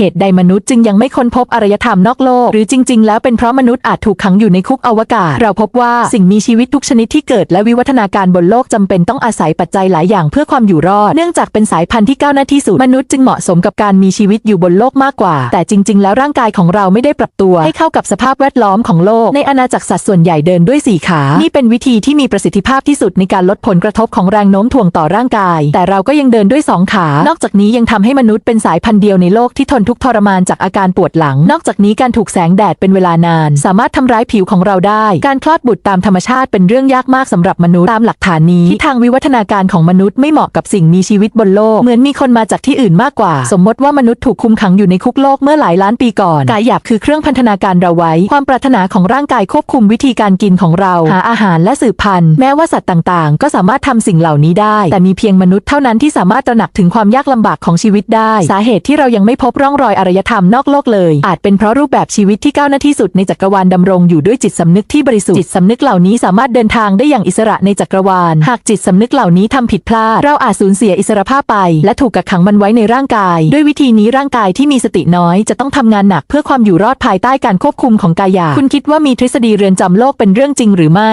เหตุใดมนุษย์จึงยังไม่ค้นพบอารยธรรมนอกโลก หรือจริง ๆ แล้วเป็นเพราะมนุษย์อาจถูกขังอยู่ในคุกอวกาศ เราพบว่าสิ่งมีชีวิตทุกชนิดที่เกิดและวิวัฒนาการบนโลกจำเป็นต้องอาศัยปัจจัยหลายอย่างเพื่อความอยู่รอด เนื่องจากเป็นสายพันธุ์ที่ก้าวหน้าที่สุดมนุษย์จึงเหมาะสมกับการมีชีวิตอยู่บนโลกมากกว่า แต่จริง ๆ แล้วร่างกายของเราไม่ได้ปรับตัว ให้เข้ากับสภาพแวดล้อมของโลก ในอาณาจักรสัตว์ส่วนใหญ่เดินด้วยสี่ขา นี่เป็นวิธีที่มีประสิทธิภาพที่สุดในการลดผลกระทบของแรงโน้มถ่วงต่อร่างกาย แต่เราก็ยังเดินด้วยสองขา นอกจากนี้ยังทำให้มนุษย์เป็นสายพันธุ์เดียวในโลกที่ทนทุกทรมานจากอาการปวดหลัง นอกจากนี้การถูกแสงแดดเป็นเวลานาน สามารถทำร้ายผิวของเราได้ การคลอดบุตรตามธรรมชาติเป็นเรื่องยากมากสำหรับมนุษย์ตามหลักฐานนี้ที่ทางวิวัฒนาการของมนุษย์ไม่เหมาะกับสิ่งมีชีวิตบนโลก เหมือนมีคนมาจากที่อื่นมากกว่า สมมติว่ามนุษย์ถูกคุมขังอยู่ในคุกโลกเมื่อหลายล้านปีก่อนกายหยาบคือเครื่องพันธนาการเราไว้ ความปรารถนาของร่างกายควบคุมวิธีการกินของเรา หาอาหารและสืบพันธุ์แม้ว่าสัตว์ต่างๆ ก็สามารถทำสิ่งเหล่านี้ได้ แต่มีเพียงมนุษย์เท่านั้นที่สามารถตระหนักถึงความยากลำบากของชีวิตได้ สาเหตุที่เรายังไม่พบร่ององรอยอารยธรรมนอกโลกเลย อาจเป็นเพราะรูปแบบชีวิตที่ก้าวหน้าที่สุดในจักรวาลดำรงอยู่ด้วยจิตสำนึกที่บริสุทธิ์จิตสำนึกเหล่านี้สามารถเดินทางได้อย่างอิสระในจักรวาล หากจิตสำนึกเหล่านี้ทำผิดพลาด เราอาจสูญเสียอิสรภาพไป และถูกกักขังมันไว้ในร่างกาย ด้วยวิธีนี้ร่างกายที่มีสติน้อยจะต้องทำงานหนักเพื่อความอยู่รอดภายใต้การควบคุมของกายาคุณคิดว่ามีทฤษฎีเรือนจำโลกเป็นเรื่องจริงหรือไม่